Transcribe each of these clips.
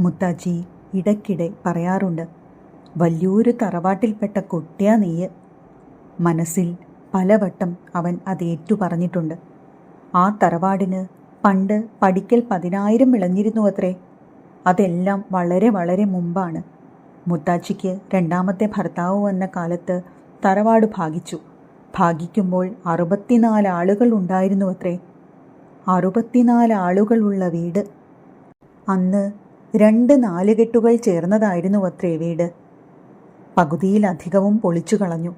മുത്താച്ചി ഇടയ്ക്കിടെ പറയാറുണ്ട് വലിയൊരു തറവാട്ടിൽപ്പെട്ട കൊട്ടിയാ നീയ്. മനസ്സിൽ പലവട്ടം അവൻ അത് ഏറ്റു പറഞ്ഞിട്ടുണ്ട് ആ തറവാടിന് പണ്ട് പഠിക്കൽ പതിനായിരം വിളഞ്ഞിരുന്നു അത്രേ അതെല്ലാം വളരെ വളരെ മുമ്പാണ്. മുത്താച്ചിക്ക് രണ്ടാമത്തെ ഭർത്താവ് വന്ന കാലത്ത് തറവാട് ഭാഗിച്ചു. ഭാഗിക്കുമ്പോൾ അറുപത്തിനാല് ആളുകൾ ഉണ്ടായിരുന്നു അത്രേ അറുപത്തിനാല് ആളുകളുള്ള വീട്. അന്ന് രണ്ട് നാലുകെട്ടുകൾ ചേർന്നതായിരുന്നു അത്രേ വീട് പകുതിയിലധികവും പൊളിച്ചു കളഞ്ഞു.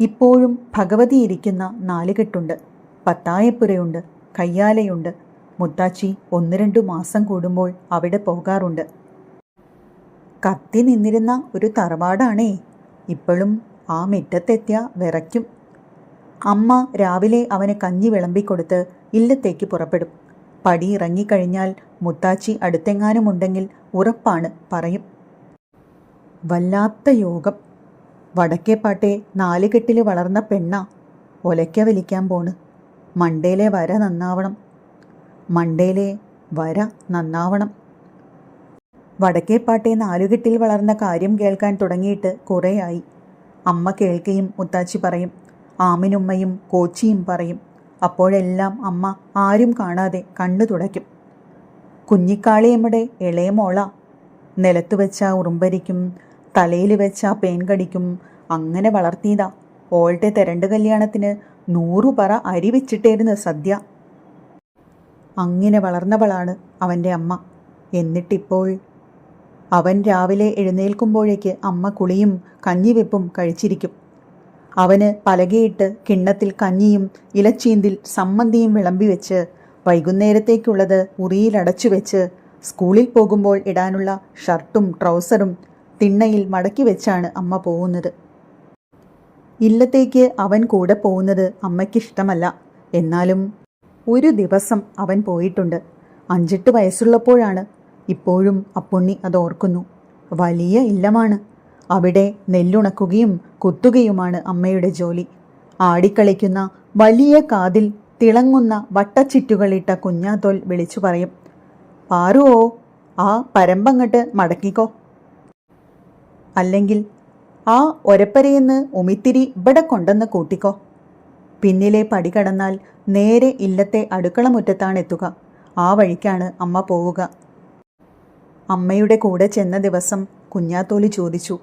ഇപ്പോഴും ഭഗവതി ഇരിക്കുന്ന നാലുകെട്ടുണ്ട്. പത്തായപ്പുരയുണ്ട് കയ്യാലയുണ്ട്. മുത്താച്ചി ഒന്ന് രണ്ടു മാസം കൂടുമ്പോൾ അവിടെ പോകാറുണ്ട്. കത്തി നിന്നിരുന്ന ഒരു തറവാടാണേ. ഇപ്പോഴും ആ മുറ്റത്തെത്തിയ വിറയ്ക്കും. അമ്മ രാവിലെ അവന് കഞ്ഞി വിളമ്പിക്കൊടുത്ത് ഇല്ലത്തേക്ക് പുറപ്പെടും. പടി ഇറങ്ങിക്കഴിഞ്ഞാൽ മുത്താച്ചി അടുത്തെങ്ങാനുമുണ്ടെങ്കിൽ ഉറപ്പാണ് പറയും. വല്ലാത്ത യോഗം. വടക്കേപ്പാട്ടെ നാലുകെട്ടിൽ വളർന്ന പെണ്ണ ഒലയ്ക്ക വലിക്കാൻ പോണ്. മണ്ടയിലെ വര നന്നാവണം. മണ്ടയിലെ വര നന്നാവണം. വടക്കേപ്പാട്ടെ നാലുകെട്ടിൽ വളർന്ന കാര്യം കേൾക്കാൻ തുടങ്ങിയിട്ട് കുറേയായി. അമ്മ കേൾക്കുകയും മുത്താച്ചി പറയും. ആമിനുമ്മയും കോച്ചിയും പറയും. അപ്പോഴെല്ലാം അമ്മ ആരും കാണാതെ കണ്ണു തുടയ്ക്കും. കുഞ്ഞിക്കാളിയമ്മയുടെ ഇളയ മോള നിലത്ത് വെച്ച ഉറുമ്പരിക്കും തലയിൽ വെച്ച പേൻ കടിക്കും അങ്ങനെ വളർത്തിയതാ. ഓൾട്ടെ തെരണ്ട് കല്യാണത്തിന് നൂറു പറ അരി വെച്ചിട്ടേരുന്ന സദ്യ. അങ്ങനെ വളർന്നവളാണ് അവന്റെ അമ്മ. എന്നിട്ടിപ്പോൾ അവൻ രാവിലെ എഴുന്നേൽക്കുമ്പോഴേക്ക് അമ്മ കുളിയും കഞ്ഞിവെപ്പും കഴിച്ചിരിക്കും. അവന് പലകയിട്ട് കിണ്ണത്തിൽ കഞ്ഞിയും ഇലച്ചീന്തിൽ സമ്മന്തിയും വിളമ്പി വെച്ച് വൈകുന്നേരത്തേക്കുള്ളത് ഉറിയിലടച്ചു വെച്ച് സ്കൂളിൽ പോകുമ്പോൾ ഇടാനുള്ള ഷർട്ടും ട്രൗസറും തിണ്ണയിൽ മടക്കി വെച്ചാണ് അമ്മ പോകുന്നത്. ഇല്ലത്തേക്ക് അവൻ കൂടെ പോകുന്നത് അമ്മയ്ക്കിഷ്ടമല്ല. എന്നാലും ഒരു ദിവസം അവൻ പോയിട്ടുണ്ട്. അഞ്ചെട്ട് വയസ്സുള്ളപ്പോഴാണ് ഇപ്പോഴും അപ്പുണ്ണി അത് ഓർക്കുന്നു വലിയ ഇല്ലമാണ്. അവിടെ നെല്ലുണക്കുകയും കുത്തുകയുമാണ് അമ്മയുടെ ജോലി. ആടിക്കളിക്കുന്ന വലിയ കാതിൽ തിളങ്ങുന്ന വട്ടച്ചിറ്റുകളിട്ട കുഞ്ഞാത്തോൽ വിളിച്ചു പറയും പാറുവോ ആ പരമ്പങ്ങട്ട് മടക്കിക്കോ. അല്ലെങ്കിൽ ആ ഒരപ്പരയെന്ന് ഉമിത്തിരി ഇവിടെ കൊണ്ടെന്ന് കൂട്ടിക്കോ. പിന്നിലെ പടി കടന്നാൽ നേരെ ഇല്ലത്തെ അടുക്കള മുറ്റത്താണ് എത്തുക ആ വഴിക്കാണ് അമ്മ പോവുക. അമ്മയുടെ കൂടെ ചെന്ന ദിവസം കുഞ്ഞാത്തോലി ചോദിച്ചു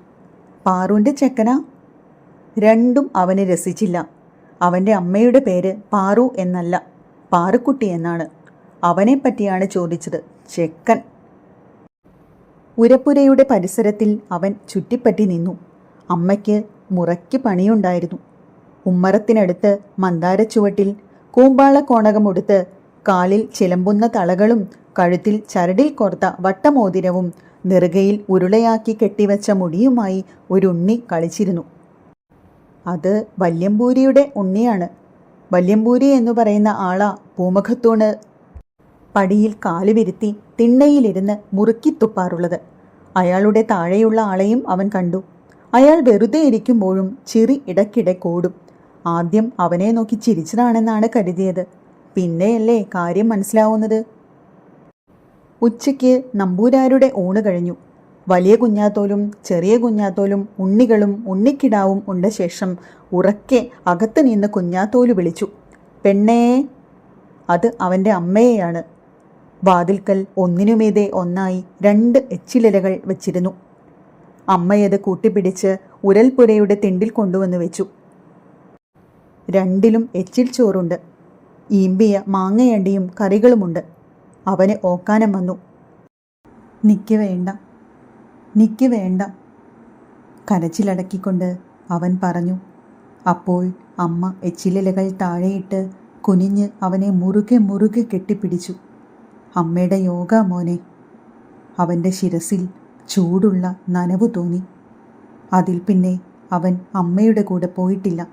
പാറുവിന്റെ ചെക്കന? രണ്ടും അവനെ രസിച്ചില്ല. അവന്റെ അമ്മയുടെ പേര് പാറു എന്നല്ല പാറുക്കുട്ടി എന്നാണ്. അവനെ പറ്റിയാണ് ചോദിച്ചത് ചെക്കൻ. ഉരപ്പുരയുടെ പരിസരത്തിൽ അവൻ ചുറ്റിപ്പറ്റി നിന്നു. അമ്മയ്ക്ക് മുറയ്ക്ക് പണിയുണ്ടായിരുന്നു. ഉമ്മറത്തിനടുത്ത് മന്ദാരച്ചുവട്ടിൽ കൂമ്പാള കോണകമൊടുത്ത് കാലിൽ ചിലമ്പുന്ന തളകളും കഴുത്തിൽ ചരടിൽ കോർത്ത വട്ടമോതിരവും നെറുകയിൽ ഉരുളയാക്കി കെട്ടിവച്ച മുടിയുമായി ഒരു ഉണ്ണി കളിച്ചിരുന്നു. അത് വല്യമ്പൂരിയുടെ ഉണ്ണിയാണ്. വല്യമ്പൂരി എന്ന് പറയുന്ന ആളാ പൂമുഖത്തൂണ് പടിയിൽ കാലുവിരുത്തി തിണ്ണയിലിരുന്ന് മുറുക്കിത്തുപ്പാറുള്ളത്. അയാളുടെ താഴെയുള്ള ആളെയും അവൻ കണ്ടു. അയാൾ വെറുതെ ഇരിക്കുമ്പോഴും ചിറി ഇടയ്ക്കിടെ കൂടും. ആദ്യം അവനെ നോക്കി ചിരിച്ചതാണെന്നാണ് കരുതിയത്. പിന്നെയല്ലേ കാര്യം മനസ്സിലാവുന്നത്? ഉച്ചയ്ക്ക് നമ്പൂരാരുടെ ഊണ് കഴിഞ്ഞു. വലിയ കുഞ്ഞാത്തോലും ചെറിയ കുഞ്ഞാത്തോലും ഉണ്ണികളും ഉണ്ണിക്കിടാവും ഉണ്ട ശേഷം ഉറക്കെ അകത്ത് നിന്ന് കുഞ്ഞാത്തോൽ വിളിച്ചു. പെണ്ണേ അത് അവന്റെ അമ്മയെയാണ് വാതിൽക്കൽ ഒന്നിനുമീതെ ഒന്നായി രണ്ട് എച്ചിലിലകൾ വെച്ചിരുന്നു. അമ്മയത് കൂട്ടിപ്പിടിച്ച് ഉരൽപുരയുടെ തിണ്ടിൽ കൊണ്ടുവന്ന് വെച്ചു. രണ്ടിലും എച്ചിൽ ചോറുണ്ട്. ഈമ്പിയ മാങ്ങയണ്ടിയും കറികളുമുണ്ട്. അവന് ഓക്കാനം വന്നു. നിക്ക് വേണ്ട നിക്ക് വേണ്ട കരച്ചിലടക്കിക്കൊണ്ട് അവൻ പറഞ്ഞു. അപ്പോൾ അമ്മ എച്ചിലിലകൾ താഴെയിട്ട് കുനിഞ്ഞ് അവനെ മുറുകെ മുറുകെ കെട്ടിപ്പിടിച്ചു. അമ്മയുടെ യോഗ മോനെ അവന്റെ ശിരസിൽ ചൂടുള്ള നനവ് തോന്നി. അതിൽ പിന്നെ അവൻ അമ്മയുടെ കൂടെ പോയിട്ടില്ല.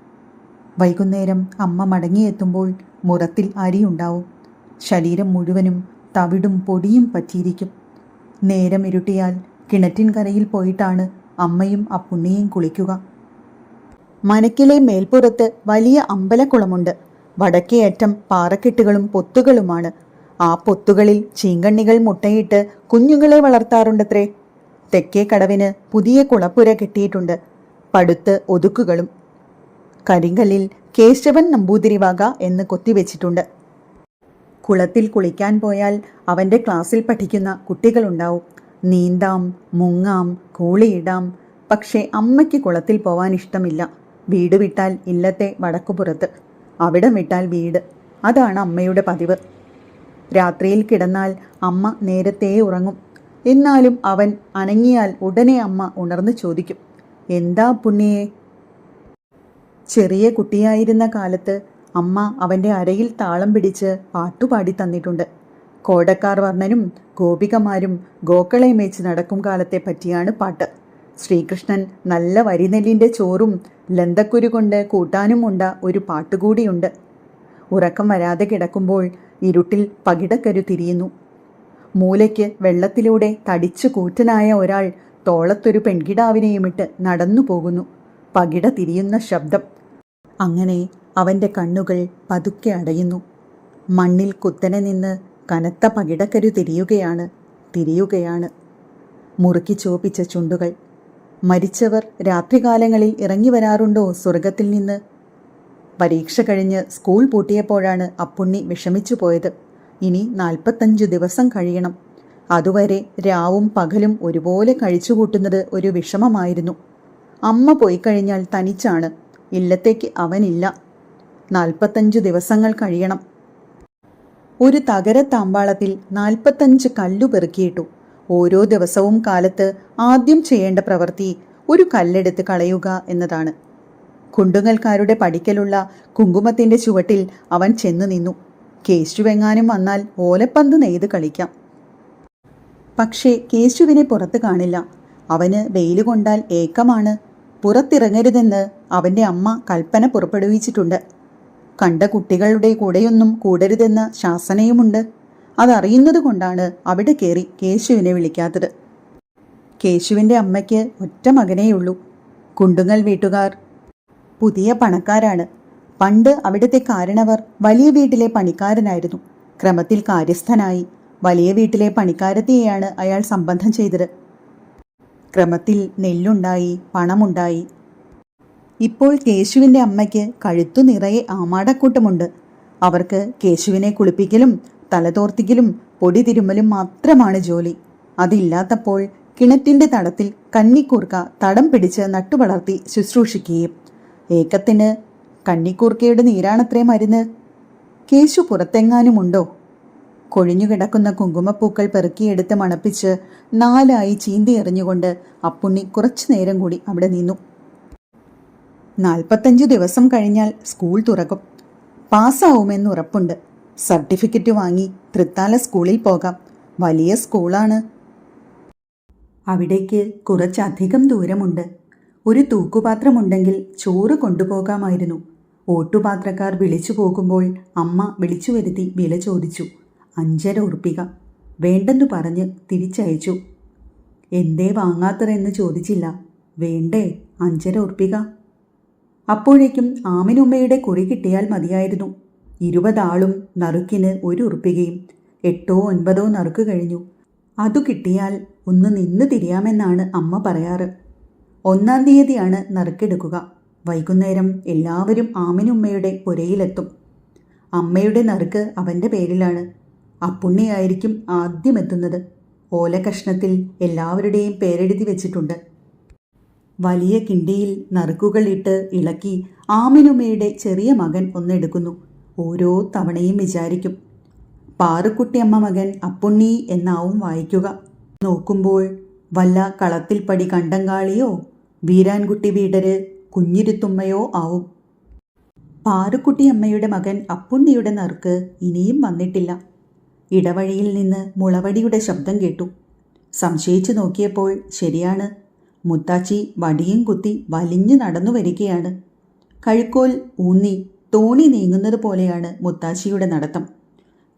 വൈകുന്നേരം അമ്മ മടങ്ങിയെത്തുമ്പോൾ മുറത്തിൽ അരിയുണ്ടാവും ശരീരം മുഴുവനും തവിടും പൊടിയും പറ്റിയിരിക്കും. നേരം ഇരുട്ടിയാൽ കിണറ്റിൻ കരയിൽ പോയിട്ടാണ് അമ്മയും അപ്പുണ്ണിയും കുളിക്കുക. മനക്കിലെ മേൽപ്പുറത്ത് വലിയ അമ്പലക്കുളമുണ്ട്. വടക്കേയറ്റം പാറക്കെട്ടുകളും പൊത്തുകളുമാണ്. ആ പൊത്തുകളിൽ ചീങ്കണ്ണികൾ മുട്ടയിട്ട് കുഞ്ഞുങ്ങളെ വളർത്താറുണ്ടത്രേ. തെക്കേ കടവിന് പുതിയ കുളപ്പുര കെട്ടിയിട്ടുണ്ട്. പടുത്ത് ഒതുക്കുകളും. കരിങ്കല്ലിൽ കേശവൻ നമ്പൂതിരിവാക എന്ന് കൊത്തിവെച്ചിട്ടുണ്ട്. കുളത്തിൽ കുളിക്കാൻ പോയാൽ അവന്റെ ക്ലാസ്സിൽ പഠിക്കുന്ന കുട്ടികളുണ്ടാവും. നീന്താം മുങ്ങാം കൂളിയിടാം. പക്ഷേ അമ്മയ്ക്ക് കുളത്തിൽ പോവാൻ ഇഷ്ടമില്ല. വീട് വിട്ടാൽ ഇല്ലത്തെ വടക്കുപുറത്ത്. അവിടെ വിട്ടാൽ വീട്. അതാണ് അമ്മയുടെ പതിവ്. രാത്രിയിൽ കിടന്നാൽ അമ്മ നേരത്തെ ഉറങ്ങും. എന്നാലും അവൻ അനങ്ങിയാൽ ഉടനെ അമ്മ ഉണർന്ന് ചോദിക്കും എന്താ പുണ്യേ? ചെറിയ കുട്ടിയായിരുന്ന കാലത്ത് അമ്മ അവന്റെ അരയിൽ താളം പിടിച്ച് പാട്ടുപാടി തന്നിട്ടുണ്ട്. കോടക്കാർ വർണനും ഗോപികമാരും ഗോക്കളെ മേച്ച് നടക്കും കാലത്തെ പറ്റിയാണ് പാട്ട്. ശ്രീകൃഷ്ണൻ നല്ല വരിനെല്ലിന്റെ ചോറും ലന്തക്കുരു കൊണ്ട് കൂട്ടാനും ഉണ്ട ഒരു പാട്ടുകൂടിയുണ്ട്. ഉറക്കം വരാതെ കിടക്കുമ്പോൾ ഇരുട്ടിൽ പകിടക്കരു തിരിയുന്നു. മൂലയ്ക്ക് വെള്ളത്തിലൂടെ തടിച്ചു കൂറ്റനായ ഒരാൾ തോളത്തൊരു പെൺകിടാവിനെയുമിട്ട് നടന്നു പോകുന്നു പകിട തിരിയുന്ന ശബ്ദം. അങ്ങനെ അവന്റെ കണ്ണുകൾ പതുക്കെ അടയുന്നു. മണ്ണിൽ കുത്തനെ നിന്ന് കനത്ത പകിടക്കരു തിരിയുകയാണ് തിരിയുകയാണ്. മുറുക്കി ചോപ്പിച്ച ചുണ്ടുകൾ. മരിച്ചവർ രാത്രികാലങ്ങളിൽ ഇറങ്ങി വരാറുണ്ടോ സ്വർഗത്തിൽ നിന്ന്? പരീക്ഷ കഴിഞ്ഞ് സ്കൂൾ പൂട്ടിയപ്പോഴാണ് അപ്പുണ്ണി വിഷമിച്ചു പോയത്. ഇനി നാൽപ്പത്തഞ്ചു ദിവസം കഴിയണം. അതുവരെ രാവും പകലും ഒരുപോലെ കഴിച്ചുകൂട്ടുന്നത് ഒരു വിഷമമായിരുന്നു. അമ്മ പോയി കഴിഞ്ഞാൽ തനിച്ചാണ്. ഇല്ലത്തേക്ക് അവനില്ല. നാൽപ്പത്തഞ്ചു ദിവസങ്ങൾ കഴിയണം. ഒരു തകരത്താമ്പാളത്തിൽ നാൽപ്പത്തഞ്ച് കല്ലു പെറുക്കിയിട്ടു. ഓരോ ദിവസവും കാലത്ത് ആദ്യം ചെയ്യേണ്ട പ്രവൃത്തി ഒരു കല്ലെടുത്ത് കളയുക എന്നതാണ്. കുണ്ടുങ്ങൽക്കാരുടെ പടിക്കലുള്ള കുങ്കുമത്തിന്റെ ചുവട്ടിൽ അവൻ ചെന്നു നിന്നു. കേശുവെങ്ങാനും വന്നാൽ ഓലപ്പന്ത് നെയ്ത് കളിക്കാം. പക്ഷേ കേശുവിനെ പുറത്ത് കാണില്ല. അവന് വെയിൽ കൊണ്ടാൽ ഏക്കമാണ്. പുറത്തിറങ്ങരുതെന്ന് അവന്റെ അമ്മ കൽപ്പന പുറപ്പെടുവിച്ചിട്ടുണ്ട്. കണ്ട കുട്ടികളുടെ കൂടെയൊന്നും കൂടരുതെന്ന ശാസനയുമുണ്ട്. അതറിയുന്നത് കൊണ്ടാണ് അവിടെ കയറി കേശുവിനെ വിളിക്കാത്തത്. കേശുവിന്റെ അമ്മയ്ക്ക് ഒറ്റ മകനേയുള്ളൂ കുണ്ടുങ്ങൽ വീട്ടുകാർ. പുതിയ പണക്കാരാണ്. പണ്ട് അവിടുത്തെ കാരണവർ വലിയ വീട്ടിലെ പണിക്കാരനായിരുന്നു. ക്രമത്തിൽ കാര്യസ്ഥനായി. വലിയ വീട്ടിലെ പണിക്കാരത്തെയാണ് അയാൾ സംബന്ധം ചെയ്തത്. ക്രമത്തിൽ നെല്ലുണ്ടായി പണമുണ്ടായി. ഇപ്പോൾ കേശുവിന്റെ അമ്മയ്ക്ക് കഴുത്തു നിറയെ ആമാടക്കൂട്ടമുണ്ട്. അവർക്ക് കേശുവിനെ കുളിപ്പിക്കലും തലതോർത്തിക്കലും പൊടി തിരുമ്മലും മാത്രമാണ് ജോലി. അതില്ലാത്തപ്പോൾ കിണറ്റിന്റെ തടത്തിൽ കന്നിക്കൂർക്ക തടം പിടിച്ച് നട്ടുവളർത്തി ശുശ്രൂഷിക്കുകയും ഏക്കത്തിന് കന്നിക്കൂർക്കയുടെ നീരാണത്രേ മരുന്ന്? കേശു പുറത്തെങ്ങാനുമുണ്ടോ? കൊഴിഞ്ഞുകിടക്കുന്ന കുങ്കുമപ്പൂക്കൾ പെറുക്കിയെടുത്ത് മണപ്പിച്ച് നാലായി ചീന്തി എറിഞ്ഞുകൊണ്ട് അപ്പുണ്ണി കുറച്ചു നേരം കൂടി അവിടെ നിന്നു. നാൽപ്പത്തഞ്ച് ദിവസം കഴിഞ്ഞാൽ സ്കൂൾ തുറക്കും. പാസ്സാവുമെന്ന് ഉറപ്പുണ്ട്. സർട്ടിഫിക്കറ്റ് വാങ്ങി തൃത്താല സ്കൂളിൽ പോകാം. വലിയ സ്കൂളാണ്. അവിടേക്ക് കുറച്ചധികം ദൂരമുണ്ട്. ഒരു തൂക്കുപാത്രമുണ്ടെങ്കിൽ ചോറ് കൊണ്ടുപോകാമായിരുന്നു. ഓട്ടുപാത്രക്കാർ വിളിച്ചു പോകുമ്പോൾ അമ്മ വിളിച്ചു വരുത്തി വില ചോദിച്ചു. അഞ്ചര ഉറുപ്പിക. വേണ്ടെന്നു പറഞ്ഞ് തിരിച്ചയച്ചു. എന്തേ വാങ്ങാത്തതെന്ന് ചോദിച്ചില്ല. വേണ്ടേ അഞ്ചര ഉറുപ്പിക. അപ്പോഴേക്കും ആമിനുമ്മയുടെ കുറി കിട്ടിയാൽ മതിയായിരുന്നു. ഇരുപതാളും നറുക്കിന് ഒരു ഉറുപ്പികയും എട്ടോ ഒൻപതോ നറുക്ക് കഴിഞ്ഞു. അതു കിട്ടിയാൽ ഒന്ന് നിന്ന് തിരിയാമെന്നാണ് അമ്മ പറയാറ്. ഒന്നാം തീയതിയാണ് നറുക്കെടുക്കുക. വൈകുന്നേരം എല്ലാവരും ആമിനുമ്മയുടെ പുരയിലെത്തും. അമ്മയുടെ നറുക്ക് അവന്റെ പേരിലാണ്. അപ്പുണ്ണിയായിരിക്കും ആദ്യം എത്തുന്നത് ഓലകഷ്ണത്തിൽ എല്ലാവരുടെയും പേരെഴുതി വെച്ചിട്ടുണ്ട്. വലിയ കിണ്ടിയിൽ നറുക്കുകളിട്ട് ഇളക്കി ആമിനുമ്മയുടെ ചെറിയ മകൻ ഒന്നെടുക്കുന്നു. ഓരോ തവണയും വിചാരിക്കും. പാറുക്കുട്ടിയമ്മ മകൻ അപ്പുണ്ണി എന്നാവും വായിക്കുക. നോക്കുമ്പോൾ വല്ല കളത്തിൽ കളത്തിൽപ്പടി കണ്ടങ്കാളിയോ വീരാൻകുട്ടി വീടര് കുഞ്ഞിരുത്തുമ്മയോ ആവും. പാറുക്കുട്ടിയമ്മയുടെ മകൻ അപ്പുണ്ണിയുടെ നറുക്ക് ഇനിയും വന്നിട്ടില്ല. ഇടവഴിയിൽ നിന്ന് മുളവടിയുടെ ശബ്ദം കേട്ടു. സംശയിച്ചു നോക്കിയപ്പോൾ ശരിയാണ്. മുത്താച്ചി വടിയും കുത്തി വലിഞ്ഞു നടന്നു വരികയാണ്. കഴുക്കോൽ ഊന്നി തോണി നീങ്ങുന്നത് പോലെയാണ് മുത്താച്ചിയുടെ നടത്തം.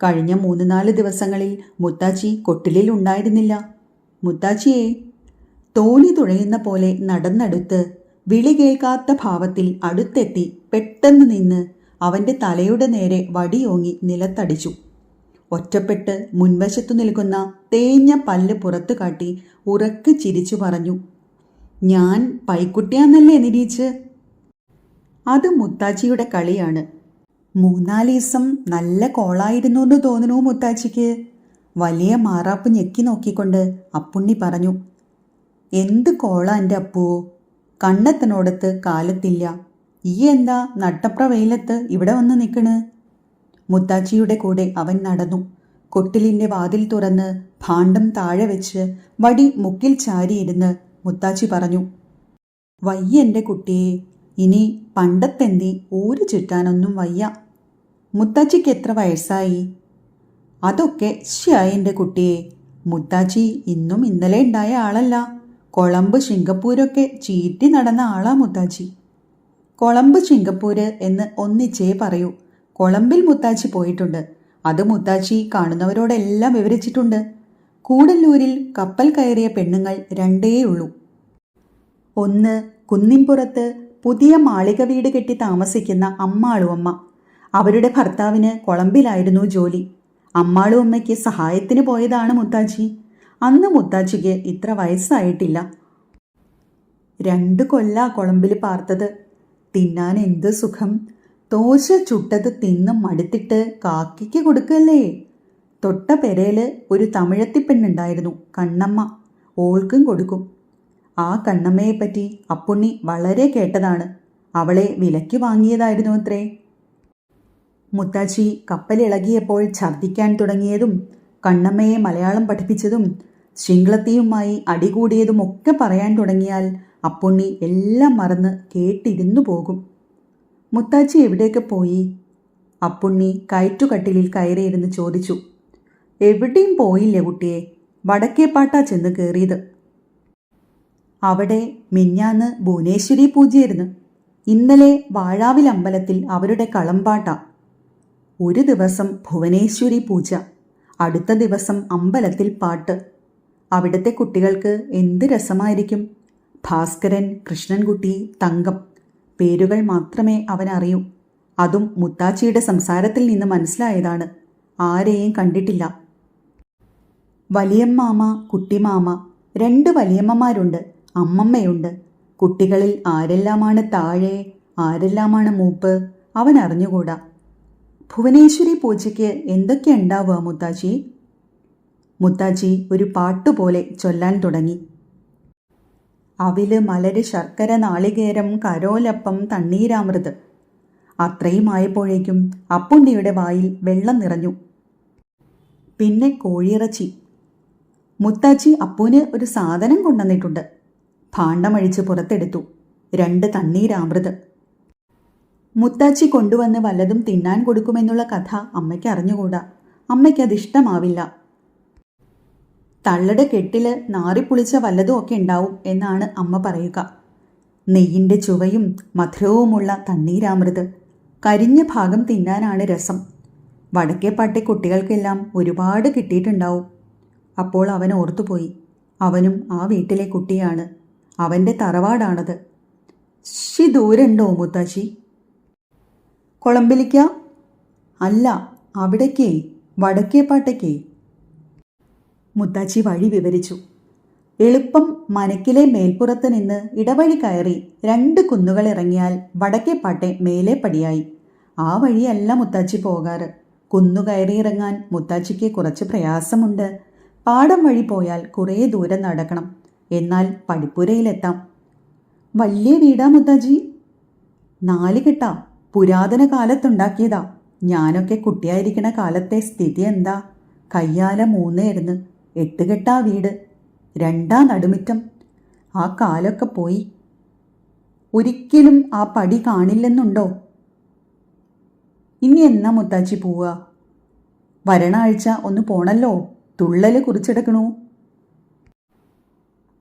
കഴിഞ്ഞ മൂന്ന് നാല് ദിവസങ്ങളിൽ മുത്താച്ചി കൊട്ടിലിൽ ഉണ്ടായിരുന്നില്ല. മുത്താച്ചിയെ തോണി തുഴയുന്ന പോലെ നടന്നടുത്ത് വിളി കേൾക്കാത്ത ഭാവത്തിൽ അടുത്തെത്തി പെട്ടെന്ന് നിന്ന് അവന്റെ തലയുടെ നേരെ വടിയോങ്ങി നിലത്തടിച്ചു. ഒറ്റപ്പെട്ട് മുൻവശത്തു നിൽക്കുന്ന തേഞ്ഞ പല്ല് പുറത്തു കാട്ടി ഉറക്കെ ചിരിച്ചു പറഞ്ഞു ഞാൻ പൈക്കുട്ടിയാന്നല്ലേ നിരീച്ച്? അത് മുത്താച്ചിയുടെ കളിയാണ്. മൂന്നാലീസം നല്ല കോളായിരുന്നു എന്ന് തോന്നുന്നു മുത്താച്ചിക്ക്. വലിയ മാറാപ്പ് ഞെക്കി നോക്കിക്കൊണ്ട് അപ്പുണ്ണി പറഞ്ഞു എന്ത് കോള എന്റെ അപ്പുവോ കണ്ണെത്തനോടത്ത് കാലത്തില്ല. ഈ എന്താ നട്ടപ്ര വെയിലത്ത് ഇവിടെ വന്ന് നിൽക്കണ് മുത്താച്ചിയുടെ കൂടെ അവൻ നടന്നു കൊട്ടിലിന്റെ വാതിൽ തുറന്ന് ഭാണ്ഡം താഴെ വെച്ച് വടി മുക്കിൽ ചാരിയിരുന്ന് മുത്താച്ചി പറഞ്ഞു വയ്യ എന്റെ കുട്ടിയെ. ഇനി പണ്ടത്തെന്തി ഊര് ചുറ്റാനൊന്നും വയ്യ. മുത്താച്ചിക്ക് എത്ര വയസ്സായി? അതൊക്കെ ശ്യായ എന്റെ കുട്ടിയെ. മുത്താച്ചി ഇന്നും ഇന്നലെ ഉണ്ടായ ആളല്ല. കൊളംബ് സിംഗപ്പൂരൊക്കെ ചീറ്റി നടന്ന ആളാ മുത്താച്ചി. കൊളംബ് സിംഗപ്പൂര് എന്ന് ഒന്നിച്ചേ പറയൂ. കൊളംബിൽ മുത്താച്ചി പോയിട്ടുണ്ട്. അത് മുത്താച്ചി കാണുന്നവരോടെല്ലാം വിവരിച്ചിട്ടുണ്ട്. കൂടല്ലൂരിൽ കപ്പൽ കയറിയ പെണ്ണുങ്ങൾ രണ്ടേയുള്ളൂ ഒന്ന് കുന്നിൻപുറത്ത് പുതിയ മാളിക വീട് കെട്ടി താമസിക്കുന്ന അമ്മാളുവമ്മ അവരുടെ ഭർത്താവിന് കൊളംബിലായിരുന്നു ജോലി. അമ്മാളുവമ്മയ്ക്ക് സഹായത്തിന് പോയതാണ് മുത്താച്ചി അന്ന് മുത്താച്ചിക്ക് ഇത്ര വയസ്സായിട്ടില്ല. രണ്ട് കൊല്ല കൊളംബിൽ പാർത്തത്. തിന്നാൻ എന്ത് സുഖം. ദോശ ചുട്ടത് തിന്ന് മടുത്തിട്ട് കാക്കിക്ക് കൊടുക്കല്ലേ? തൊട്ട പെരയിൽ ഒരു തമിഴത്തി പെണ്ണുണ്ടായിരുന്നു കണ്ണമ്മ. ഓൾക്കും കൊടുക്കും. ആ കണ്ണമ്മയെപ്പറ്റി അപ്പുണ്ണി വളരെ കേട്ടതാണ്. അവളെ വിലയ്ക്ക് വാങ്ങിയതായിരുന്നു അത്രേ. മുത്താച്ചി കപ്പലിളകിയപ്പോൾ ഛർദ്ദിക്കാൻ തുടങ്ങിയതും കണ്ണമ്മയെ മലയാളം പഠിപ്പിച്ചതും ശൃംഗ്ലത്തിയുമായി അടികൂടിയതുമൊക്കെ പറയാൻ തുടങ്ങിയാൽ അപ്പുണ്ണി എല്ലാം മറന്ന് കേട്ടിരുന്നു പോകും. മുത്താച്ചി എവിടേക്ക് പോയി? അപ്പുണ്ണി കയറ്റുകട്ടിലിൽ കയറിയിരുന്ന് ചോദിച്ചു. എവിടെയും പോയില്ല കുട്ടിയെ? വടക്കേപ്പാട്ടാ ചെന്ന് കയറിയത് അവിടെ മിഞ്ഞാന്ന് ഭുവനേശ്വരി പൂജയായിരുന്നു. ഇന്നലെ വാഴാവിൽ അമ്പലത്തിൽ അവരുടെ കളമ്പാട്ട. ഒരു ദിവസം ഭുവനേശ്വരി പൂജ. അടുത്ത ദിവസം അമ്പലത്തിൽ പാട്ട്. അവിടുത്തെ കുട്ടികൾക്ക് എന്ത് രസമായിരിക്കും? ഭാസ്കരൻ കൃഷ്ണൻകുട്ടി തങ്കം. പേരുകൾ മാത്രമേ അവനറിയൂ. അതും മുത്താച്ചിയുടെ സംസാരത്തിൽ നിന്ന് മനസ്സിലായതാണ്. ആരെയും കണ്ടിട്ടില്ല. വലിയമ്മാമ കുട്ടിമാമ രണ്ട് വലിയമ്മമാരുണ്ട് അമ്മമ്മയുണ്ട്. കുട്ടികളിൽ ആരെല്ലാമാണ് താഴെ ആരെല്ലാമാണ് മൂപ്പ് അവൻ അറിഞ്ഞുകൂടാ. ഭുവനേശ്വരി പൂജയ്ക്ക് എന്തൊക്കെ ഉണ്ടാവുക മുത്താജി മുത്താജി ഒരു പാട്ടുപോലെ ചൊല്ലാൻ തുടങ്ങി. അവിൽ മലര് ശർക്കര നാളികേരം കരോലപ്പം തണ്ണീരാമൃത്. അത്രയും ആയപ്പോഴേക്കും അപ്പുണ്ണിയുടെ വായിൽ വെള്ളം നിറഞ്ഞു. പിന്നെ കോഴിയിറച്ചി. മുത്താച്ചി അപ്പൂന് ഒരു സാധനം കൊണ്ടുവന്നിട്ടുണ്ട്. ഭാണ്ഡമഴിച്ച് പുറത്തെടുത്തു. രണ്ട് തണ്ണീരാമൃത്. മുത്താച്ചി കൊണ്ടുവന്ന് വല്ലതും തിന്നാൻ കൊടുക്കുമെന്നുള്ള കഥ അമ്മയ്ക്ക് അറിഞ്ഞുകൂടാ. അമ്മയ്ക്കതിഷ്ടമാവില്ല തള്ളയുടെ കെട്ടിൽ നാറിപ്പുളിച്ച വല്ലതും ഒക്കെ ഉണ്ടാവും എന്നാണ് അമ്മ പറയുക. നെയ്യിന്റെ ചുവയും മധുരവുമുള്ള തണ്ണീരാമൃത്. കരിഞ്ഞ ഭാഗം തിന്നാനാണ് രസം. വടക്കേപ്പാട്ടെ കുട്ടികൾക്കെല്ലാം ഒരുപാട് കിട്ടിയിട്ടുണ്ടാവും. അപ്പോൾ അവൻ ഓർത്തുപോയി. അവനും ആ വീട്ടിലെ കുട്ടിയാണ്. അവന്റെ തറവാടാണത്. ശി ദൂരണ്ടോ മുത്താശി കൊളമ്പിലിക്ക അല്ല അവിടേക്കേ വടക്കേപ്പാട്ടേക്കേ മുത്താച്ചി വഴി വിവരിച്ചു. എളുപ്പം മനക്കിലെ മേൽപ്പുറത്ത് നിന്ന് ഇടവഴി കയറി രണ്ട് കുന്നുകൾ ഇറങ്ങിയാൽ വടക്കേപ്പാട്ടെ മേലെ പടിയായി. ആ വഴിയല്ല മുത്താച്ചി പോകാറ്. കുന്നു കയറി ഇറങ്ങാൻ മുത്താച്ചിക്ക് കുറച്ച് പ്രയാസമുണ്ട്. പാടം വഴി പോയാൽ കുറേ ദൂരം നടക്കണം. എന്നാൽ പടിപ്പുരയിലെത്താം. വലിയ വീടാ മുത്താജി. നാല് കെട്ടാ. പുരാതന കാലത്തുണ്ടാക്കിയതാ. ഞാനൊക്കെ കുട്ടിയായിരിക്കണ കാലത്തെ സ്ഥിതി എന്താ? കയ്യാല മൂന്നേരുന്ന് എട്ടുകെട്ടാ വീട്. രണ്ടാ നടുമിറ്റം. ആ കാലൊക്കെ പോയി. ഒരിക്കലും ആ പടി കാണില്ലെന്നുണ്ടോ? ഇനി എന്നാ മുത്താച്ചി പോവുക? വരണാഴ്ച ഒന്ന് പോണല്ലോ. തുള്ളൽ കുറിച്ചെടുക്കണു?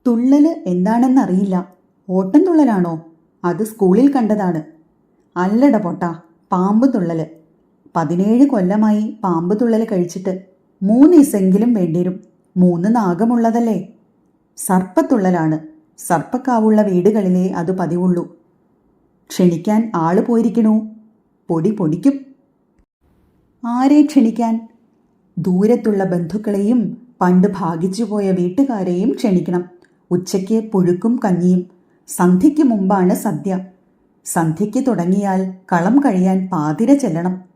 തുള്ളൽ എന്താണെന്നറിയില്ല. ഓട്ടം തുള്ളലാണോ? അത് സ്കൂളിൽ കണ്ടതാണ്. അല്ലട പൊട്ട പാമ്പ് തുള്ളൽ. പതിനേഴ് കൊല്ലമായി പാമ്പ് തുള്ളൽ കഴിച്ചിട്ട് മൂന്ന് ഇസെങ്കിലും വേണ്ടിവരും. മൂന്ന് നാഗമുള്ളതല്ലേ? സർപ്പത്തുള്ളലാണ്. സർപ്പക്കാവുള്ള വീടുകളിലേ അത് പതിവുള്ളൂ. ക്ഷണിക്കാൻ ആൾ പോയിരിക്കണു. പൊടി പൊടിക്കും. ആരെ ക്ഷണിക്കാൻ? ദൂരത്തുള്ള ബന്ധുക്കളെയും പണ്ട് ഭാഗിച്ചുപോയ വീട്ടുകാരെയും ക്ഷണിക്കണം. ഉച്ചയ്ക്ക് പുഴുക്കും കഞ്ഞിയും. സന്ധ്യയ്ക്ക് മുമ്പാണ് സദ്യ. സന്ധ്യയ്ക്ക് തുടങ്ങിയാൽ കളം കഴിയാൻ പാതിര ചെല്ലണം.